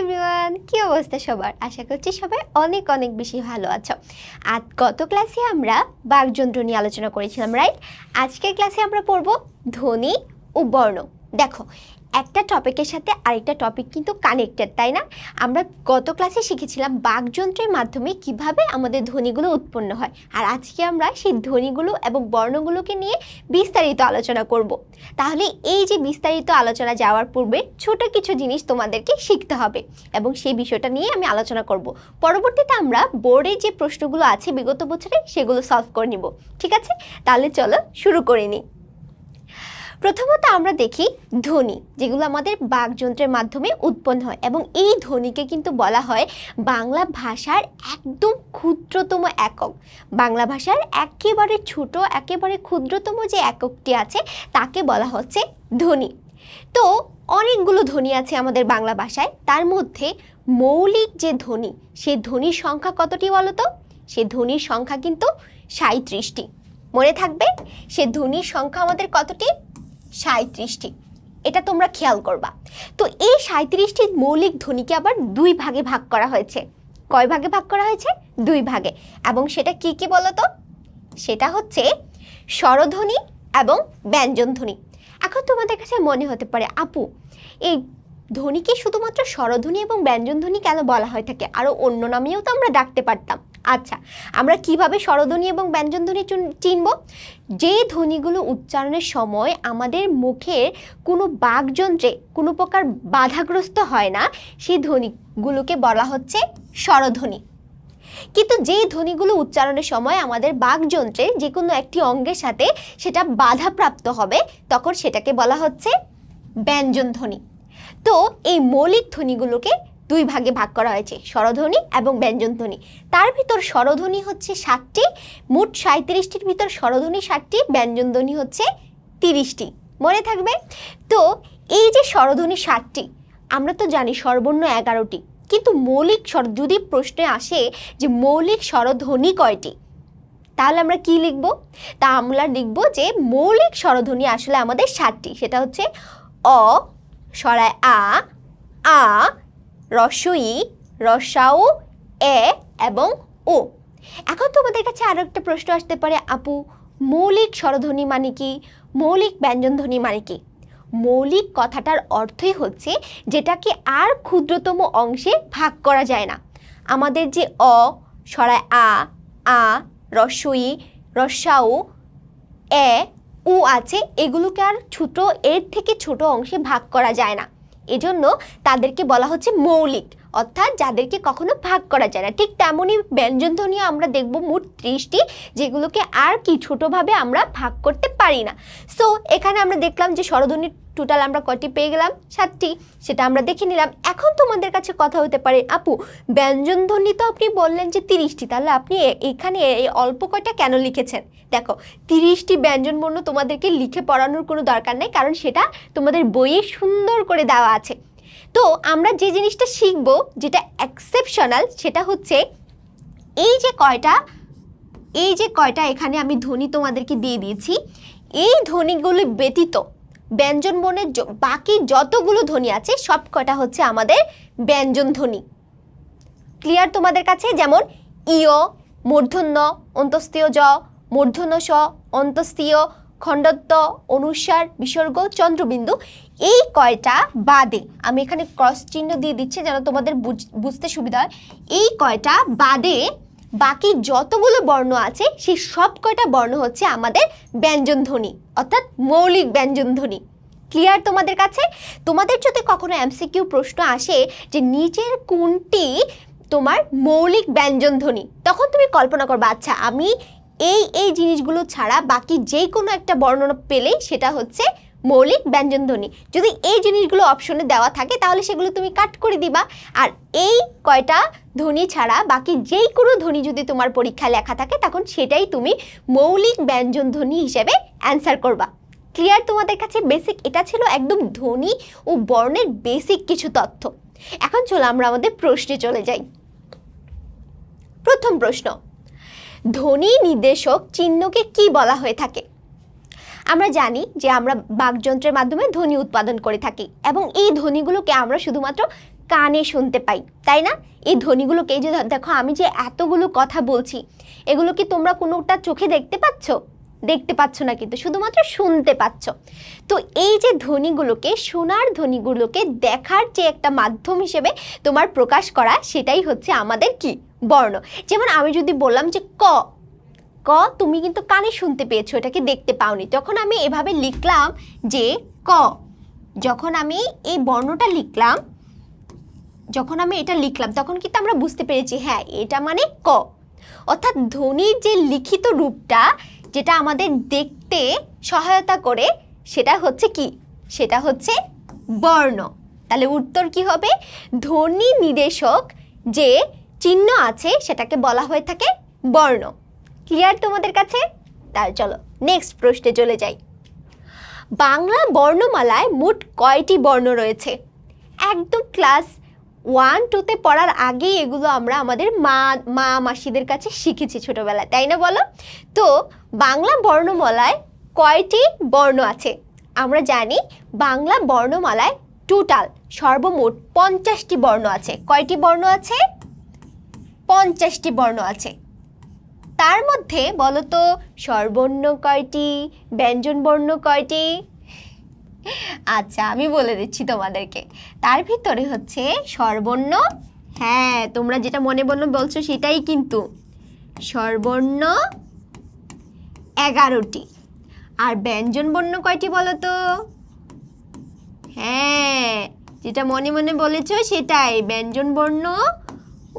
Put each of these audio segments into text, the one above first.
Everyone কী অবস্থা সবার? আশা করছি সবাই অনেক অনেক বেশি ভালো আছো। আর গত ক্লাসে আমরা বাঘযন্ত্র নিয়ে আলোচনা করেছিলাম রাইট আজকের ক্লাসে আমরা পড়ব ধ্বনি ও বর্ণ। দেখো একটা টপিকের সাথে আরেকটা টপিক কিন্তু কানেক্টেড তাই না? আমরা গত ক্লাসে শিখেছিলাম বাকযন্ত্রের মাধ্যমে কীভাবে আমাদের ধ্বনিগুলো উৎপন্ন হয়। আর আজকে আমরা সেই ধ্বনিগুলো এবং বর্ণগুলোকে নিয়ে বিস্তারিত আলোচনা করব। তাহলে এই যে বিস্তারিত আলোচনা যাওয়ার পূর্বে ছোট কিছু জিনিস তোমাদেরকে শিখতে হবে এবং সেই বিষয়টা নিয়ে আমি আলোচনা করব। পরবর্তীতে আমরা বোর্ডে যে প্রশ্নগুলো আছে বিগত বছরে সেগুলো সলভ করে নিব। ঠিক আছে? তাহলে চলো শুরু করে নিই। প্রথমত আমরা দেখি ধ্বনি, যেগুলো আমাদের বাকযন্ত্রের মাধ্যমে উৎপন্ন হয় এবং এই ধ্বনিকে কিন্তু বলা হয় বাংলা ভাষার একদম ক্ষুদ্রতম একক। বাংলা ভাষার একেবারে ছোট, একেবারে ক্ষুদ্রতম যে এককটি আছে, তাকে বলা হচ্ছে ধ্বনি। তো অনেকগুলো ধ্বনি আছে আমাদের বাংলা ভাষায়, তার মধ্যে মৌলিক যে ধ্বনি, সে ধ্বনির সংখ্যা কতটি বলো তো সে ধ্বনির সংখ্যা কিন্তু সাঁত্রিশটি মনে থাকবে? সে ধ্বনির সংখ্যা আমাদের কতটি? সাঁত্রিশটি এটা তোমরা খেয়াল করবা। তো এই সাঁত্রিশটি মৌলিক ধ্বনিকে আবার দুই ভাগে ভাগ করা হয়েছে। কয় ভাগে ভাগ করা হয়েছে? দুই ভাগে। এবং সেটা কি কি বলো তো সেটা হচ্ছে স্বরধ্বনি এবং ব্যঞ্জনধ্বনি। এখন তোমাদের কাছে মনে হতে পারে, আপু, এই ধ্বনিকে শুধুমাত্র স্বরধ্বনি এবং ব্যঞ্জনধ্বনি কেন বলা হয়ে থাকে? আরও অন্য নামেও তো আমরা ডাকতে পারতাম। আচ্ছা আমরা কীভাবে স্বরধ্বনি এবং ব্যঞ্জনধ্বনি চুন- চিনব? যে ধ্বনিগুলো উচ্চারণের সময় আমাদের মুখের কোনো বাকযন্ত্রে কোনো প্রকার বাধাগ্রস্ত হয় না, সেই ধ্বনিগুলোকে বলা হচ্ছে স্বরধ্বনি কিন্তু যে ধ্বনিগুলো উচ্চারণের সময় আমাদের বাকযন্ত্রে যে কোনো একটি অঙ্গের সাথে সেটা বাধাপ্রাপ্ত হবে, তখন সেটাকে বলা হচ্ছে ব্যঞ্জন ধ্বনি তো এই মৌলিক ধ্বনিগুলোকে দুই ভাগে ভাগ করা হয়েছে, স্বরধ্বনি এবং ব্যঞ্জনধ্বনি। তার ভিতর স্বরধ্বনি হচ্ছে ষাটটি মোট সাঁত্রিশটির ভিতর স্বরধ্বনি ষাটটি ব্যঞ্জনধ্বনি হচ্ছে তিরিশটি। মনে থাকবে? তো এই যে স্বরধ্বনি ষাটটি আমরা তো জানি সর্বর্ণ এগারোটি, কিন্তু মৌলিক স্বর, যদি প্রশ্নে আসে যে মৌলিক স্বরধ্বনি কয়টি, তাহলে আমরা কি লিখব? তা আমরা লিখব যে মৌলিক স্বরধ্বনি আসলে আমাদের ষাটটি সেটা হচ্ছে অ, সরায় আ আ রসই, রসাও, এ এবং ও এখন তোমাদের কাছে আরও একটা প্রশ্ন আসতে পারে, আপু। মৌলিক স্বরধ্বনি মানে কি? মৌলিক ব্যঞ্জনধ্বনি মানে কি? মৌলিক কথাটার অর্থই হচ্ছে যেটাকে আর ক্ষুদ্রতম অংশে ভাগ করা যায় না। আমাদের যে অ, সরায় আ আ, রসই, রসাও, এ, উ আছে, এগুলোকে আর ছোট, এর থেকে ছোট অংশে ভাগ করা যায় না। এজন্য তাদেরকে বলা হচ্ছে মৌলিক। অর্থাৎ যাদেরকে কখনো ভাগ করা যায় না। ঠিক তেমনই ব্যঞ্জনধ্বনিও আমরা দেখব মোট ত্রিশটি, যেগুলোকে আর কি ছোটোভাবে আমরা ভাগ করতে পারি না। সো এখানে আমরা দেখলাম যে স্বরধ্বনির টোটাল আমরা কয়টি পেয়ে গেলাম? সাতটি, সেটা আমরা দেখে নিলাম। এখন তোমাদের কাছে কথা হতে পারে, আপু, ব্যঞ্জনধ্বনি তো আপনি বললেন যে তিরিশটি, তাহলে আপনি এখানে এই অল্প কয়টা কেন লিখেছেন? দেখো, তিরিশটি ব্যঞ্জনবর্ণ তোমাদেরকে লিখে পড়ানোর কোনো দরকার নেই, কারণ সেটা তোমাদের বইয়ে সুন্দর করে দেওয়া আছে। তো আমরা যে জিনিসটা শিখব যেটা এক্সেপশনাল সেটা হচ্ছে এই যে কয়টা, এই যে কয়টা এখানে আমি ধ্বনি তোমাদেরকে দিয়ে দিয়েছি, এই ধ্বনিগুলি ব্যতীত ব্যঞ্জন য- বাকি যতগুলো ধ্বনি আছে, সব কয়টা হচ্ছে আমাদের ব্যঞ্জন ধ্বনি। ক্লিয়ার তোমাদের কাছে? যেমন, ইয়, মূর্ধন্য অন্তস্তীয় জ, মূর্ধন্য স অন্তস্তীয় খণ্ডত্ব, অনুসার, বিসর্গ, চন্দ্রবিন্দু। এই কয়টা বাদে, আমি এখানে ক্রস চিহ্ন দিয়ে দিচ্ছি যেন তোমাদের বুঝ- বুঝতে সুবিধা হয়। এই কয়টা বাদে বাকি যতগুলো বর্ণ আছে, সেই সব কয়টা বর্ণ হচ্ছে আমাদের ব্যঞ্জন ধ্বনি, অর্থাৎ মৌলিক ব্যঞ্জন ধ্বনি। ক্লিয়ার তোমাদের কাছে? তোমাদের যদি কখনো এমসিকিউ প্রশ্ন আসে যে নিচের কোনটি তোমার মৌলিক ব্যঞ্জন ধ্বনি, তখন তুমি কল্পনা করবে আচ্ছা আমি এই এই জিনিসগুলো ছাড়া বাকি যে কোনো একটা বর্ণনা পেলেই সেটা হচ্ছে মৌলিক, ব্যঞ্জন, ধ্বনি। যদি এই জিনিসগুলো অপশনে দেওয়া থাকে, তাহলে সেগুলো তুমি কাট করে দিবা। আর এই কয়টা ধ্বনি ছাড়া বাকি যেই কোনো ধ্বনি যদি তোমার পরীক্ষায় লেখা থাকে, তখন সেটাই তুমি মৌলিক, ব্যঞ্জন, ধ্বনি হিসেবে অ্যান্সার করবা। ক্লিয়ার তোমাদের কাছে বেসিক এটা ছিল একদম ধ্বনি ও বর্ণের বেসিক কিছু তথ্য। এখন চলো আমরা আমাদের প্রশ্নে চলে যাই। প্রথম প্রশ্ন, ধ্বনি নির্দেশক চিহ্নকে কি বলা হয়ে থাকে? আমরা জানি যে আমরা বাকযন্ত্রের মাধ্যমে ধ্বনি উৎপাদন করে থাকি এবং এই ধ্বনিগুলোকে আমরা শুধুমাত্র কানে শুনতে পাই, তাই না? এই ধ্বনিগুলোকে যে দেখো আমি যে এতগুলো কথা বলছি, এগুলো কি তোমরা কোনোটা চোখে দেখতে পাচ্ছ? দেখতে পাচ্ছ না কিন্তু, শুধুমাত্র শুনতে পাচ্ছ। তো এই যে ধ্বনিগুলোকে শোনার ধ্বনিগুলোকে দেখার যে একটা মাধ্যম হিসেবে তোমার প্রকাশ করা, সেটাই হচ্ছে আমাদের কি? বর্ণ। যেমন আমি যদি বললাম যে ক ক, তুমি কিন্তু কানে শুনতে পেয়েছ, এটাকে দেখতে পাওনি। যখন আমি এভাবে লিখলাম যে ক, যখন আমি এই বর্ণটা লিখলাম, যখন আমি এটা লিখলাম, তখন কিন্তু আমরা বুঝতে পেরেছি হ্যাঁ এটা মানে ক। অর্থাৎ ধ্বনির যে লিখিত রূপটা, যেটা আমাদের দেখতে সহায়তা করে, সেটা হচ্ছে কি? সেটা হচ্ছে বর্ণ। তাহলে উত্তর কি হবে? ধ্বনি নির্দেশক যে চিহ্ন আছে, সেটাকে বলা হয়ে থাকে বর্ণ। ক্লিয়ার তোমাদের কাছে? তাহলে চলো নেক্সট প্রশ্নে চলে যাই। বাংলা বর্ণমালায় মোট কয়টি বর্ণ রয়েছে? একদম ক্লাস ওয়ান টুতে পড়ার আগেই এগুলো আমরা আমাদের মা মা মাসিদের কাছে শিখেছি ছোটোবেলায়, তাই না বলো? তো বাংলা বর্ণমালায় কয়টি বর্ণ আছে? আমরা জানি বাংলা বর্ণমালায় টোটাল সর্বমোট পঞ্চাশটি বর্ণ আছে। কয়টি বর্ণ আছে? পঞ্চাশটি বর্ণ আছে। তার মধ্যে বলো তো স্বরবর্ণ কয়টি, ব্যঞ্জন বর্ণ কয়টি? আচ্ছা আমি বলে দিচ্ছি তোমাদেরকে। তার ভিতরে হচ্ছে স্বরবর্ণ। হ্যাঁ তোমরা যেটা মনে মনে বলছো সেটাই কিন্তু। স্বরবর্ণ এগারোটি। আর ব্যঞ্জন বর্ণ কয়টি বলো তো হ্যাঁ যেটা মনে মনে বলেছ সেটাই। ব্যঞ্জন বর্ণ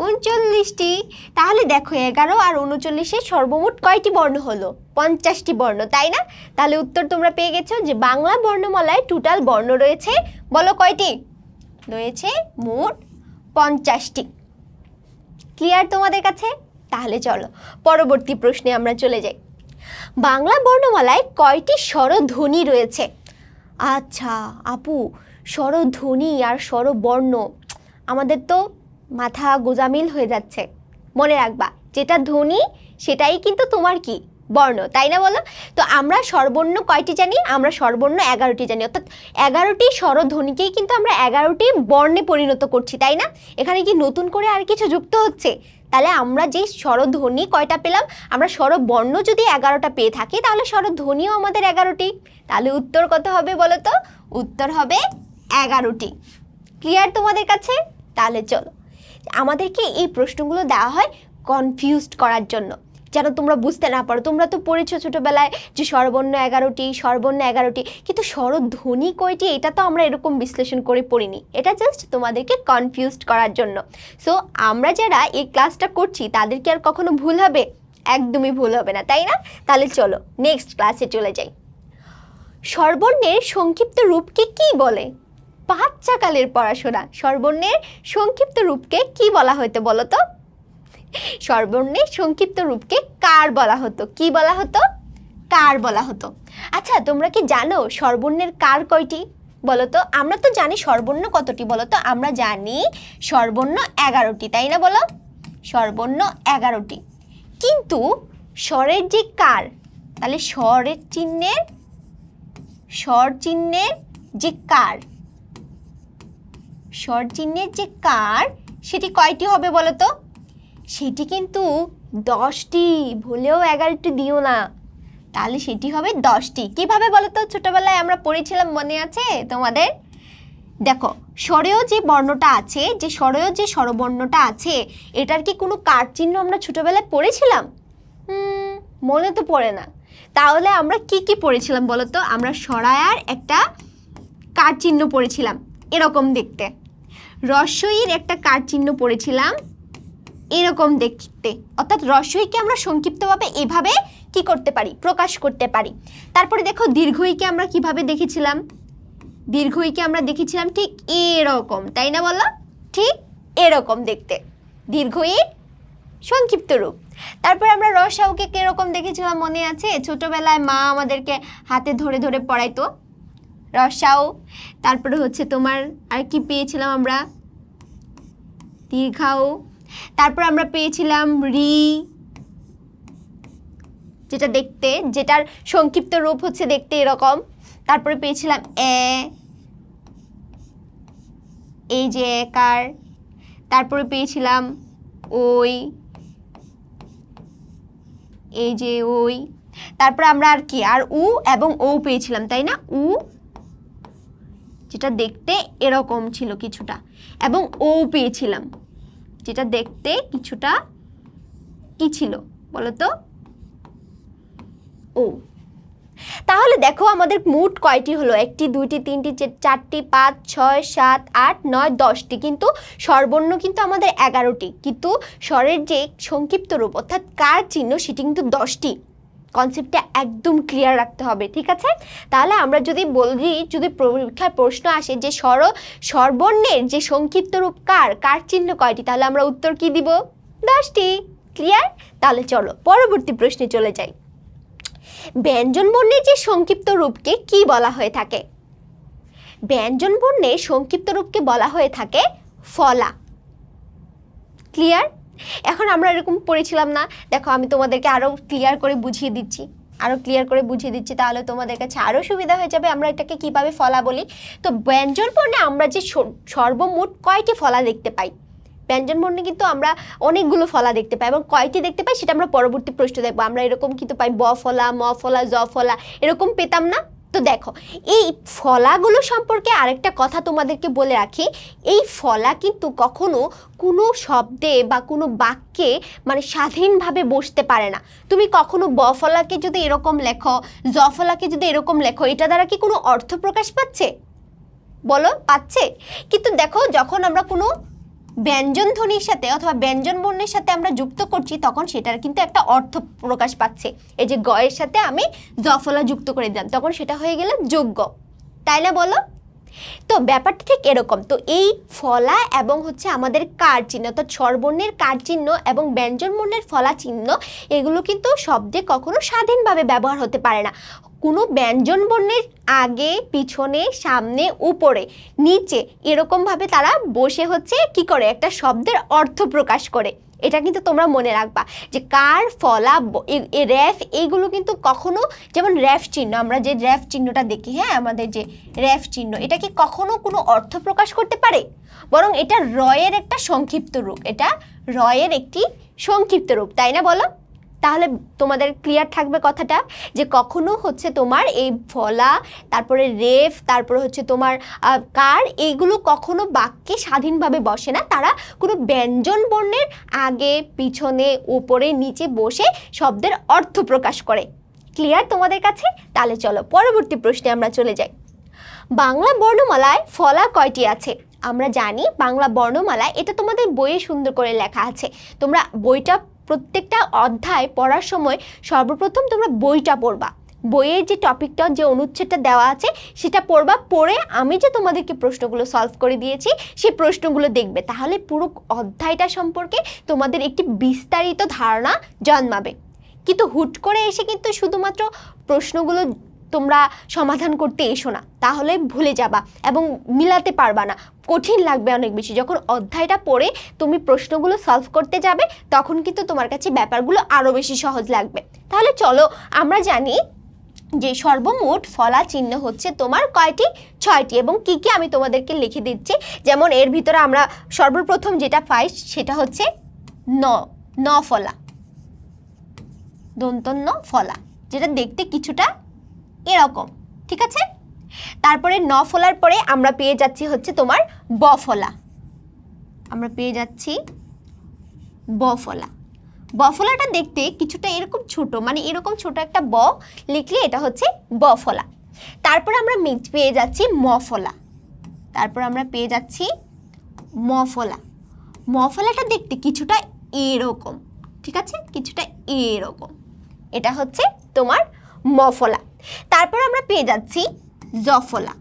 উনচল্লিশটি। তাহলে দেখো এগারো আর উনচল্লিশে সর্বমোট কয়টি বর্ণ হলো? পঞ্চাশটি বর্ণ, তাই না? তাহলে উত্তর তোমরা পেয়ে গেছো যে বাংলা বর্ণমালায় টোটাল বর্ণ রয়েছে। বলো কয়টি? রয়েছে মোট পঞ্চাশটি। ক্লিয়ার তোমাদের কাছে? তাহলে চলো, পরবর্তী প্রশ্নে আমরা চলে যাই। বাংলা বর্ণমালায় কয়টি স্বরধ্বনি রয়েছে? আচ্ছা আপু, স্বরধ্বনি আর স্বরবর্ণ, আমাদের তো মাথা গোজামিল হয়ে যাচ্ছে। মনে রাখবা, যেটা ধ্বনি সেটাই কিন্তু তোমার কি? বর্ণ, তাই না বলো? তো আমরা স্বরবর্ণ কয়টি জানি? আমরা স্বরবর্ণ এগারোটি জানি। অর্থাৎ এগারোটি স্বরধ্বনিকেই কিন্তু আমরা এগারোটি বর্ণে পরিণত করছি, তাই না? এখানে কি নতুন করে আর কিছু যুক্ত হচ্ছে? তাহলে আমরা যে স্বরধ্বনি কয়টা পেলাম? আমরা স্বরবর্ণ যদি এগারোটা পেয়ে থাকি, তাহলে স্বরধ্বনিও আমাদের এগারোটি। তাহলে উত্তর কত হবে বলো তো? উত্তর হবে এগারোটি। ক্লিয়ার তোমাদের কাছে? তাহলে চলো। আমাদেরকে এই প্রশ্নগুলো দেওয়া হয় কনফিউজড করার জন্য। যেন তোমরা বুঝতে না পারো। তোমরা তো পড়েছো ছোটোবেলায় যে স্বরবর্ণ এগারোটি স্বরবর্ণ এগারোটি। কিন্তু স্বরধ্বনি কয়টি, এটা তো আমরা এরকম বিশ্লেষণ করে পড়িনি। এটা জাস্ট তোমাদেরকে কনফিউজড করার জন্য। সো আমরা যারা এই ক্লাসটা করছি, তাদেরকে আর কখনো ভুল হবে? একদমই ভুল হবে না, তাই না? তাহলে চলো নেক্সট ক্লাসে চলে যাই। স্বরবর্ণের সংক্ষিপ্ত রূপকে কি বলে? বাচ্চাকালের পড়াশোনা। সর্বর্ণের সংক্ষিপ্ত রূপকে কি বলা হতো বলো তো? স্বরবর্ণের সংক্ষিপ্ত রূপকে কার বলা হতো? কি বলা হতো? কার বলা হতো? আচ্ছা তোমরা কি জানো সর্বর্ণের কার কয়টি? বলো তো, আমরা তো জানি সর্বর্ণ কতটি বলো তো? আমরা জানি সর্বর্ণ এগারোটি, তাই না বলো? সর্বর্ণ এগারোটি। কিন্তু স্বরের যে কার, তাহলে স্বরের চিহ্নের, স্বর চিহ্নের যে কার স্বর চিহ্নের যে কার, সেটি কয়টি হবে বলো তো সেটি কিন্তু দশটি, ভুলেও এগারোটি দিও না। তাহলে সেটি হবে দশটি। কীভাবে বলো তো ছোটোবেলায় আমরা পড়েছিলাম, মনে আছে তোমাদের? দেখো স্বরেও যে বর্ণটা আছে, যে স্বরেও যে স্বরবর্ণটা আছে, এটার কি কোনো কার চিহ্ন আমরা ছোটোবেলায় পড়েছিলাম? মনে তো পড়ে না। তাহলে আমরা কি কি পড়েছিলাম বলো তো আমরা সরায়ার একটা কার চিহ্ন পড়েছিলাম, এরকম দেখতে। রস্বইয়ের একটা কার চিহ্ন পড়েছিলাম। এরকম দেখতে। অর্থাৎ রস্বইকে আমরা সংক্ষিপ্তভাবে এভাবে কি করতে পারি? প্রকাশ করতে পারি। তারপরে দেখো, দীর্ঘইকে আমরা কীভাবে দেখেছিলাম? দীর্ঘইকে আমরা দেখেছিলাম ঠিক এরকম, তাই না বলো? ঠিক এরকম দেখতে। দীর্ঘইর সংক্ষিপ্ত রূপ। তারপর আমরা রসাউকে কীরকম দেখেছিলাম মনে আছে? ছোটবেলায় মা আমাদেরকে হাতে ধরে ধরে পড়াইতো। রসাও, তারপরে হচ্ছে তোমার আর কি পেয়েছিলাম আমরা? দীর্ঘাও, তারপর আমরা পেয়েছিলাম রি, যেটা দেখতে, যেটার সংক্ষিপ্ত রূপ হচ্ছে দেখতে এরকম। তারপরে পেয়েছিলাম এ, এই যে একার। তারপরে পেয়েছিলাম ওই, এই যে ওই। তারপরে আমরা আর কি, আর উ এবং ও পেয়েছিলাম, তাই না? উ যেটা দেখতে এরকম ছিল কিছুটা, এবং ও পেয়েছিলাম। যেটা দেখতে কিছুটা কি ছিল বলতো? ও। তাহলে দেখো আমাদের মোট কয়টি হলো? একটি, দুইটি, তিনটি চারটি, পাঁচ, ছয়, সাত, আট, নয়, দশটি। কিন্তু স্বরবর্ণ কিন্তু আমাদের এগারোটি। কিন্তু স্বরের যে সংক্ষিপ্ত রূপ, অর্থাৎ কার চিহ্ন, সেটি কিন্তু দশটি। কনসেপ্টটা একদম ক্লিয়ার রাখতে হবে, ঠিক আছে? তাহলে আমরা যদি বলি, যদি পরীক্ষায় প্রশ্ন আসে যে স্বর, স্বরবর্ণের যে সংক্ষিপ্ত রূপ কার কার চিহ্ন কয়টি? তাহলে আমরা উত্তর কি দিব? দশটি ক্লিয়ার তাহলে চলো, পরবর্তী প্রশ্নে চলে যাই। ব্যঞ্জন বর্ণের যে সংক্ষিপ্ত রূপকে কি বলা হয়ে থাকে? ব্যঞ্জন বর্ণের সংক্ষিপ্ত রূপকে বলা হয়ে থাকে ফলা। ক্লিয়ার এখন আমরা এরকম পড়েছিলাম না। দেখো, আমি তোমাদেরকে আরও ক্লিয়ার করে বুঝিয়ে দিচ্ছি। আরও ক্লিয়ার করে বুঝিয়ে দিচ্ছি, তাহলে তোমাদের কাছে আরও সুবিধা হয়ে যাবে। আমরা এটাকে কীভাবে ফলা বলি? তো ব্যঞ্জন বর্ণে আমরা যে সর্বমোট কয়টি ফলা দেখতে পাই? ব্যঞ্জন বর্ণে কিন্তু আমরা অনেকগুলো ফলা দেখতে পাই এবং কয়টি দেখতে পাই সেটা আমরা পরবর্তী প্রশ্ন দেখব। আমরা এরকম কিন্তু পাই ব ফলা, ম ফলা, জ ফলা, এরকম পেতাম না। তো দেখো, এই ফলাগুলো সম্পর্কে আরেকটা কথা তোমাদেরকে বলে রাখি। এই ফলা কিন্তু কখনো কোনো শব্দে বা কোনো বাক্যে মানে স্বাধীনভাবে বসতে পারে না। তুমি কখনো ব ফলাকে যদি এরকম লেখো, জ ফলাকে যদি এরকম লেখো, এটা দ্বারা কি কোনো অর্থ প্রকাশ পাচ্ছে? বলো, পাচ্ছে? কিন্তু দেখো, যখন আমরা কোনো ব্যঞ্জন ধ্বনির সাথে অথবা ব্যঞ্জন বর্ণের সাথে আমরা যুক্ত করছি, তখন সেটার কিন্তু একটা অর্থ প্রকাশ পাচ্ছে। এই যে গয়ের সাথে আমি জফলা যুক্ত করে দিলাম, তখন সেটা হয়ে গেল যোগ্য তাই না বলো? তো ব্যাপারটা ঠিক এরকম। তো এই ফলা এবং হচ্ছে আমাদের কার চিহ্ন, অর্থাৎ স্বরবর্ণের কার চিহ্ন এবং ব্যঞ্জন বর্ণের ফলা চিহ্ন, এগুলো কিন্তু শব্দে কখনো স্বাধীনভাবে ব্যবহার হতে পারে না। কোনো ব্যঞ্জন বর্ণের আগে, পিছনে, সামনে, উপরে, নিচে এরকমভাবে তারা বসে হচ্ছে কি করে? একটা শব্দের অর্থ প্রকাশ করে। এটা কিন্তু তোমরা মনে রাখবা যে কার, ফলা র্যাফ এইগুলো কিন্তু কখনো যেমন র্যাফ চিহ্ন, আমরা যে র্যাফ চিহ্নটা দেখি হ্যাঁ আমাদের যে র্যাফ চিহ্ন, এটা কি কখনো কোনো অর্থ প্রকাশ করতে পারে? বরং এটা রয়ের একটা সংক্ষিপ্ত রূপ, এটা রয়ের একটি সংক্ষিপ্ত রূপ, তাই না বলো? তাহলে তোমাদের ক্লিয়ার থাকবে কথাটা যে কখনো হচ্ছে তোমার এই ফলা তারপরে রেফ, তারপরে হচ্ছে তোমার কার এইগুলো কখনো বাক্যে স্বাধীনভাবে বসে না। তারা কোনো ব্যঞ্জন বর্ণের আগে, পিছনে, উপরে, নিচে বসে শব্দের অর্থ প্রকাশ করে। ক্লিয়ার তোমাদের কাছে? তাহলে চলো পরবর্তী প্রশ্নে আমরা চলে যাই। বাংলা বর্ণমালায় ফলা কয়টি আছে? আমরা জানি বাংলা বর্ণমালা এটা তোমাদের বইয়ে সুন্দর করে লেখা আছে। তোমরা বইটা প্রত্যেকটা অধ্যায় পড়ার সময় সর্বপ্রথম তোমরা বইটা পড়বা। বইয়ের যে টপিকটা, যে অনুচ্ছেদটা দেওয়া আছে, সেটা পড়বা, পড়ে আমি যে তোমাদেরকে প্রশ্নগুলো সলভ করে দিয়েছি, সেই প্রশ্নগুলো দেখবে। তাহলে পুরো অধ্যায়টা সম্পর্কে তোমাদের একটি বিস্তারিত ধারণা জন্মাবে। কিন্তু হুট করে এসে কিন্তু শুধুমাত্র প্রশ্নগুলো তোমরা সমাধান করতে এসো না, তাহলে ভুলে যাবা এবং মিলাতে পারবা না। কঠিন লাগবে অনেক বেশি। যখন অধ্যায়টা পড়ে তুমি প্রশ্নগুলো সলভ করতে যাবে, তখন কিন্তু তোমার কাছে ব্যাপারগুলো আরও বেশি সহজ লাগবে। তাহলে চলো, আমরা জানি যে সর্বমোট ফলা চিহ্ন হচ্ছে তোমার কয়টি? ছয়টি। এবং কি কি আমি তোমাদেরকে লিখে দিচ্ছি? যেমন এর ভিতরে আমরা সর্বপ্রথম যেটা পাই সেটা হচ্ছে ন ন ফলা। দন্তন্য ফলা। যেটা দেখতে কিছুটা এরকম, ঠিক আছে? তারপরে ন ফলার পরে আমরা পেয়ে যাচ্ছি হচ্ছে তোমার ব ফলা। আমরা পেয়ে যাচ্ছি ব ফলা। ব ফলাটা দেখতে কিছুটা এরকম ছোট মানে এরকম ছোট একটা ব লিখলে এটা হচ্ছে ব ফলা। তারপর আমরা পেয়ে যাচ্ছি ম ফলা। তারপর আমরা পেয়ে যাচ্ছি ম ফলা। ম ফলাটা দেখতে কিছুটা এরকম, ঠিক আছে? কিছুটা এরকম। এটা হচ্ছে তোমার মফলা তারপর আমরা পেয়ে যাচ্ছি জফলা।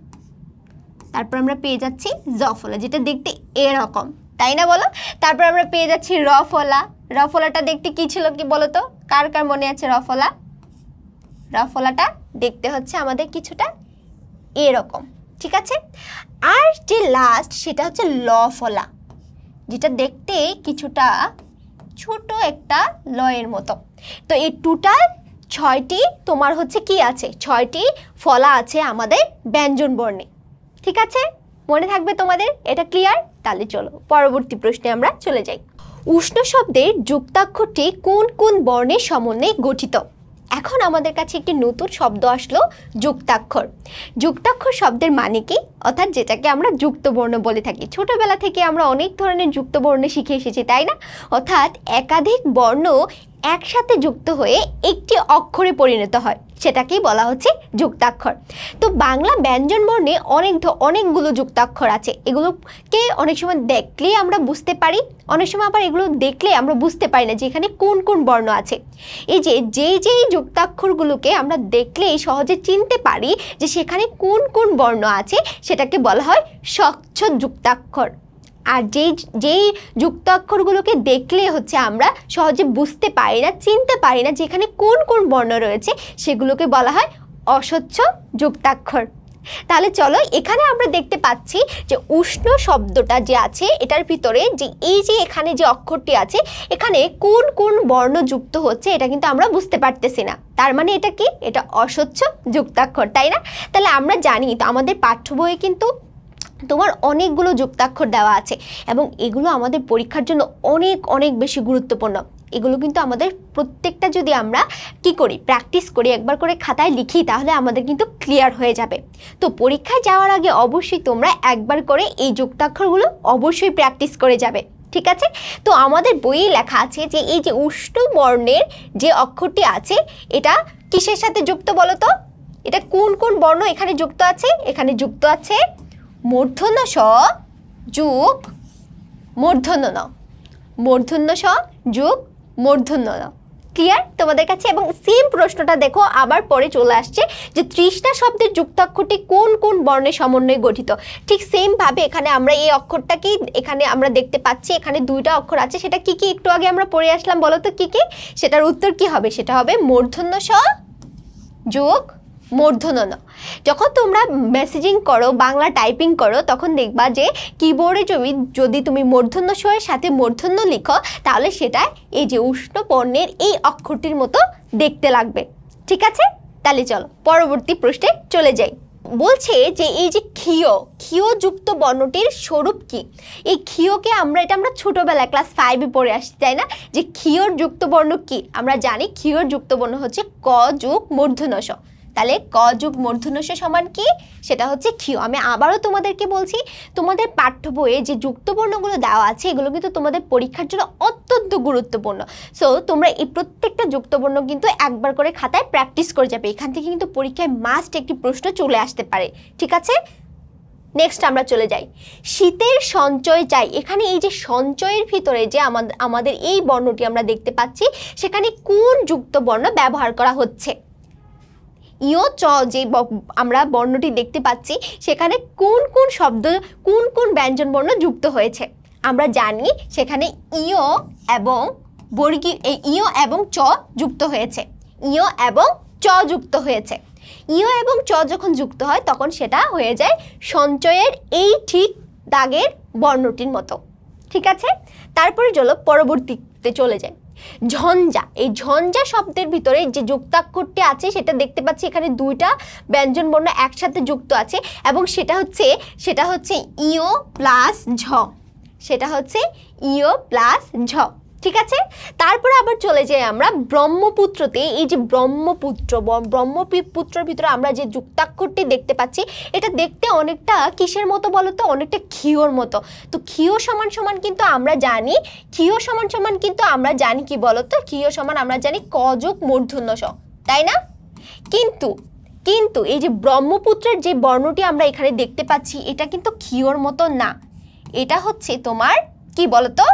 তারপর আমরা পেয়ে যাচ্ছি জফলা, যেটা দেখতে এরকম, তাই না বলো? তারপর আমরা পেয়ে যাচ্ছি রফলা। রফলাটা দেখতে কি ছিল কি বলো তো? কার কার মনে আছে রফলা? রফলাটা দেখতে হচ্ছে আমাদের কিছুটা এরকম, ঠিক আছে? আর যে লাস্ট সেটা হচ্ছে ল ফলা যেটা দেখতে কিছুটা ছোট একটা লয়ের মতো। তো এই টোটাল ছয়টি, তোমার হচ্ছে কি আছে? ছয়টি ফলা আছে আমাদের ব্যঞ্জন বর্ণে। ঠিক আছে? মনে থাকবে তোমাদের? এটা ক্লিয়ার তাহলে চলো, পরবর্তী প্রশ্নে আমরা চলে যাই। উষ্ণ শব্দের যুক্তাক্ষরটি কোন কোন বর্ণের সমন্বয়ে গঠিত? এখন আমাদের কাছে একটি নতুন শব্দ আসলো, যুক্তাক্ষর। যুক্তাক্ষর শব্দের মানে কি? অর্থাৎ যেটাকে আমরা যুক্তবর্ণ বলে থাকি। ছোটবেলা থেকে আমরা অনেক ধরনের যুক্তবর্ণ শিখে এসেছি, তাই না? অর্থাৎ একাধিক বর্ণ একসাথে যুক্ত হয়ে একটি অক্ষরে পরিণত হয়। সেটাকেই বলা হচ্ছে যুক্তাক্ষর। তো বাংলা ব্যঞ্জন বর্ণে অনেক অনেকগুলো যুক্তাক্ষর আছে। এগুলোকে অনেক সময় দেখলে আমরা বুঝতে পারি, অনেক সময় আবার এগুলো দেখলে আমরা বুঝতে পারি না যে এখানে কোন কোন বর্ণ আছে। এই যে, যেই যেই যুক্তাক্ষরগুলোকে আমরা দেখলেই সহজে চিনতে পারি যে সেখানে কোন কোন বর্ণ আছে, সেটাকে বলা হয় স্বচ্ছ যুক্তাক্ষর। আর যেই যেই যুক্তাক্ষরগুলোকে দেখলে হচ্ছে আমরা সহজে বুঝতে পারি না, চিনতে পারি না যেখানে কোন কোন বর্ণ রয়েছে, সেগুলোকে বলা হয় অস্বচ্ছ যুক্তাক্ষর। তাহলে চলো এখানে আমরা দেখতে পাচ্ছি যে উষ্ণ শব্দটা যে আছে, এটার ভিতরে যে এই যে এখানে যে অক্ষরটি আছে, এখানে কোন কোন বর্ণ যুক্ত হচ্ছে এটা কিন্তু আমরা বুঝতে পারতেছি না। তার মানে এটা কি? এটা অস্বচ্ছ যুক্তাক্ষর, তাই না? তাহলে আমরা জানি, তো আমাদের পাঠ্য বইয়ে কিন্তু তোমার অনেকগুলো যুক্তাক্ষর দেওয়া আছে এবং এগুলো আমাদের পরীক্ষার জন্য অনেক অনেক বেশি গুরুত্বপূর্ণ। এগুলো কিন্তু আমাদের প্রত্যেকটা যদি আমরা কি করি প্র্যাকটিস করি, একবার করে খাতায় লিখি, তাহলে আমাদের কিন্তু ক্লিয়ার হয়ে যাবে। তো পরীক্ষায় যাওয়ার আগে অবশ্যই তোমরা একবার করে এই যুক্তাক্ষরগুলো অবশ্যই প্র্যাকটিস করে যাবে, ঠিক আছে? তো আমাদের বইয়ে লেখা আছে যে এই যে উষ্ণ বর্ণের যে অক্ষরটি আছে, এটা কিসের সাথে যুক্ত বলো তো এটা কোন কোন বর্ণ এখানে যুক্ত আছে? এখানে যুক্ত আছে মূর্ধন্য স, যুগ মূর্ধন্য ন। মূর্ধন্য স, যুগ মূর্ধন্য ন। ক্লিয়ার তোমাদের কাছে? এবং সেম প্রশ্নটা দেখো, আবার পরে চলে আসছে যে ত্রিশটা শব্দের যুক্তাক্ষরটি কোন কোন বর্ণের সমন্বয়ে গঠিত? ঠিক সেম ভাবে এখানে আমরা এই অক্ষরটাকেই এখানে আমরা দেখতে পাচ্ছি, এখানে দুইটা অক্ষর আছে। সেটা কি কি? একটু আগে আমরা পড়ে আসলাম, বলো তো কি কি? সেটার উত্তর কি হবে? সেটা হবে মূর্ধন্য স, যোগ মূর্ধন্য ন যখন তোমরা মেসেজিং করো, বাংলা টাইপিং করো, তখন দেখবা যে কিবোর্ডে যদি যদি তুমি মূর্ধন্য স্বরের সাথে মূর্ধন্য লিখো, তাহলে সেটা এই যে উষ্ণ পণ্যের এই অক্ষরটির মতো দেখতে লাগবে। ঠিক আছে? তাহলে চলো, পরবর্তী প্রশ্নে চলে যাই। বলছে যে এই যে ক্ষীয় ক্ষীয় যুক্ত বর্ণটির স্বরূপ কি? এই ক্ষীয়কে আমরা, এটা আমরা ছোটবেলায় ক্লাস ফাইভে পড়ে আসছি, তাই না? যে ক্ষীয়র যুক্ত বর্ণ কি? আমরা জানি ক্ষীয়র যুক্ত বর্ণ হচ্ছে ক যুগ মূর্ধনস তাহলে ক যুগ মূর্ধনস সমান কি? সেটা হচ্ছে ক্ষীয় আমি আবারও তোমাদেরকে বলছি, তোমাদের পাঠ্য বইয়ে যে যুক্ত বর্ণগুলো দেওয়া আছে, এগুলো কিন্তু তোমাদের পরীক্ষার জন্য অত্যন্ত গুরুত্বপূর্ণ। সো তোমরা এই প্রত্যেকটা যুক্তবর্ণ কিন্তু একবার করে খাতায় প্র্যাকটিস করে যাবে। এখান থেকে কিন্তু পরীক্ষায় মাস্ট একটি প্রশ্ন চলে আসতে পারে। ঠিক আছে? নেক্সট আমরা চলে যাই। শীতের সঞ্চয় চাই। এখানে এই যে সঞ্চয়ের ভিতরে যে আমাদের আমাদের এই বর্ণটি আমরা দেখতে পাচ্ছি, সেখানে কোন যুক্ত বর্ণ ব্যবহার করা হচ্ছে? ইয় চ যে আমরা বর্ণটি দেখতে পাচ্ছি, সেখানে কোন কোন শব্দ, কোন কোন ব্যঞ্জন বর্ণ যুক্ত হয়েছে। আমরা জানি সেখানে ইয় এবং বর্গীয় এই ইয় এবং চ যুক্ত হয়েছে। ইয় এবং চ যুক্ত হয়েছে। ইয় এবং চ যখন যুক্ত হয়, তখন সেটা হয়ে যায় সঞ্চয়ের এই ঠিক দাগের বর্ণটির মতো। ঠিক আছে? তারপরে চলো পরবর্তীতে চলে যায় ঝঞ্ঝা। এই ঝঞ্ঝা শব্দের ভিতরে যে যুক্তাক্ষরটি আছে, সেটা দেখতে পাচ্ছি এখানে দুইটা ব্যঞ্জন বর্ণ একসাথে যুক্ত আছে এবং সেটা হচ্ছে সেটা হচ্ছে ইও প্লাস ঝ। সেটা হচ্ছে ইও প্লাস ঝ। ঠিক আছে? তারপরে আবার চলে যাই আমরা ব্রহ্মপুত্রতে। এই যে ব্রহ্মপুত্র ব্রহ্মপুত্রের ভিতরে আমরা যে যুক্তাক্ষরটি দেখতে পাচ্ছি, এটা দেখতে অনেকটা কিসের মতো বলো তো অনেকটা ক্ষীয়র মতো। তো ক্ষীয় সমান সমান কিন্তু আমরা জানি, ক্ষীয় সমান সমান কিন্তু আমরা জানি কি বলো তো ক্ষীয় সমান আমরা জানি কযোগ মূর্ধন্য স, তাই না? কিন্তু কিন্তু এই যে ব্রহ্মপুত্রের যে বর্ণটি আমরা এখানে দেখতে পাচ্ছি, এটা কিন্তু ক্ষীয়র মতো না। এটা হচ্ছে তোমার কি বলতো?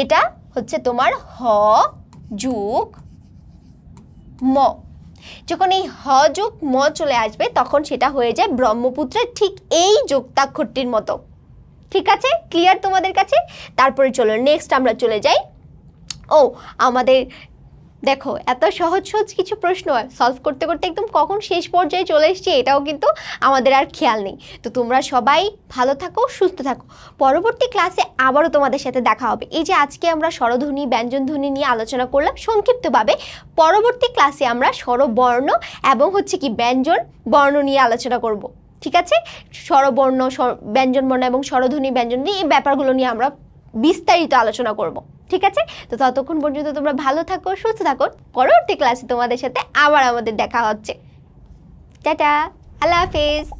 এটা হচ্ছে তোমার হ যুগ ম। যখন এই হ যুগ ম চলে আসবে, তখন সেটা হয়ে যায় ব্রহ্মপুত্রের ঠিক এই যুক্তাক্ষরটির মতো। ঠিক আছে? ক্লিয়ার তোমাদের কাছে? তারপরে চলো নেক্সট আমরা চলে যাই। ও, আমাদের দেখো, এত সহজ সহজ কিছু প্রশ্ন সলভ করতে করতে একদম কখন শেষ পর্যায়ে চলে এসেছি এটাও কিন্তু আমাদের আর খেয়াল নেই। তো তোমরা সবাই ভালো থাকো, সুস্থ থাকো। পরবর্তী ক্লাসে আবারও তোমাদের সাথে দেখা হবে। এই যে আজকে আমরা স্বরধ্বনি, ব্যঞ্জনধ্বনি নিয়ে আলোচনা করলাম, সংক্ষিপ্তভাবে। পরবর্তী ক্লাসে আমরা স্বরবর্ণ এবং হচ্ছে কি ব্যঞ্জন, বর্ণ নিয়ে আলোচনা করব। ঠিক আছে? স্বরবর্ণ স্বর- ব্যঞ্জনবর্ণ এবং স্বরধ্বনি, ব্যঞ্জন নিয়ে এই ব্যাপারগুলো নিয়ে আমরা বিস্তারিত আলোচনা করব। ঠিক আছে? তো ততক্ষণ পর্যন্ত তোমরা ভালো থাকো, সুস্থ থাকো। পরবর্তী ক্লাসে তোমাদের সাথে আবার আমাদের দেখা হচ্ছে। টাটা, আল্লাহ হাফেজ।